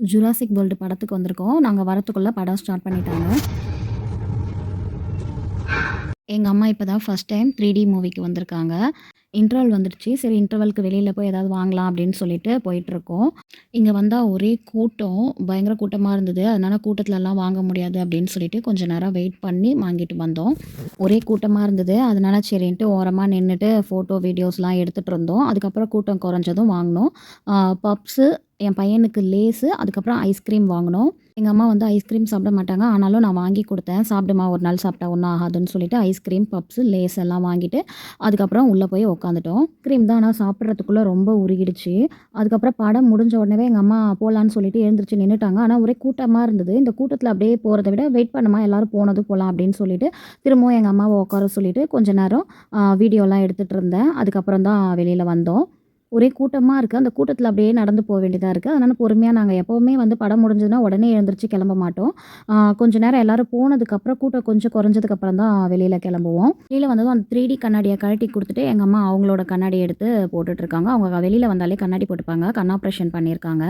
Jurassic world படத்துக்கு வந்திருக்கோம். நாங்கள் வரத்துக்குள்ளே படம் ஸ்டார்ட் பண்ணிட்டாங்க. எங்கள் அம்மா இப்போ தான் ஃபர்ஸ்ட் டைம் 3டி மூவிக்கு வந்திருக்காங்க. இன்டர்வல் வந்துடுச்சு. சரி இன்டர்வலுக்கு வெளியில் போய் ஏதாவது வாங்கலாம் அப்படின்னு சொல்லிட்டு போயிட்டுருக்கோம். இங்கே வந்தால் ஒரே கூட்டம். பயங்கர கூட்டமாக இருந்தது. அதனால் கூட்டத்துலலாம் வாங்க முடியாது அப்படின்னு சொல்லிட்டு கொஞ்சம் நேரம் வெயிட் பண்ணி வாங்கிட்டு வந்தோம். ஒரே கூட்டமாக இருந்தது. அதனால் சரின்ட்டு ஓரமாக நின்றுட்டு ஃபோட்டோ, வீடியோஸ்லாம் எடுத்துகிட்டு இருந்தோம். அதுக்கப்புறம் கூட்டம் குறைஞ்சதும் வாங்கினோம் பப்ஸு, என் பையனுக்கு லேஸு, அதுக்கப்புறம் ஐஸ்கிரீம் வாங்கினோம் எங்கள் அம்மா வந்து ஐஸ்கிரீம் சாப்பிட மாட்டாங்க. ஆனாலும் நான் வாங்கி கொடுத்தேன் சாப்பிடுமா ஒரு நாள் சாப்பிட்டா ஒன்றும் ஆகாதுன்னு சொல்லிட்டு ஐஸ்கிரீம், பப்ஸு, லேஸ் எல்லாம் வாங்கிட்டு, அதுக்கப்புறம் உள்ளே போய் உட்காந்துட்டோம். ஐஸ்கிரீம் தான் ஆனால் சாப்பிட்றதுக்குள்ளே ரொம்ப உருகிடுச்சு. அதுக்கப்புறம் படம் முடிஞ்ச உடனே எங்கள் அம்மா போகலான்னு சொல்லிட்டு எழுந்திரிச்சு நின்றுட்டாங்க ஆனால் ஒரே கூட்டமாக இருந்தது. இந்த கூட்டத்தில் அப்படியே போகிறத விட வெயிட் பண்ணுமா எல்லோரும் போனதும் போகலாம் அப்படின்னு சொல்லிட்டு, திரும்பவும் எங்கள் அம்மாவை உட்கார சொல்லிட்டு கொஞ்ச நேரம் வீடியோலாம் எடுத்துகிட்டு இருந்தேன். அதுக்கப்புறம் தான் வெளியில் வந்தோம். ஒரே கூட்டமாக இருக்குது அந்த கூட்டத்தில் அப்படியே நடந்து போக வேண்டியதாக இருக்குது அதனால் பொறுமையாக நாங்கள் எப்போவுமே வந்து படம் முடிஞ்சதுன்னா உடனே எழுந்திரிச்சு கிளம்ப மாட்டோம். கொஞ்சம் நேரம் எல்லாரும் போனதுக்கப்புறம் கூட்டம் கொஞ்சம் குறைஞ்சதுக்கப்புறம் தான் வெளியில் கிளம்புவோம். வெளியில் வந்ததும் அந்த த்ரீடி கண்ணாடியை கழட்டி கொடுத்துட்டு எங்கள் அம்மா அவங்களோட கண்ணாடி எடுத்து போட்டுட்ருக்காங்க அவங்க வெளியில் வந்தாலே கண்ணாடி போட்டுப்பாங்க. கண் ஆப்ரேஷன் பண்ணியிருக்காங்க.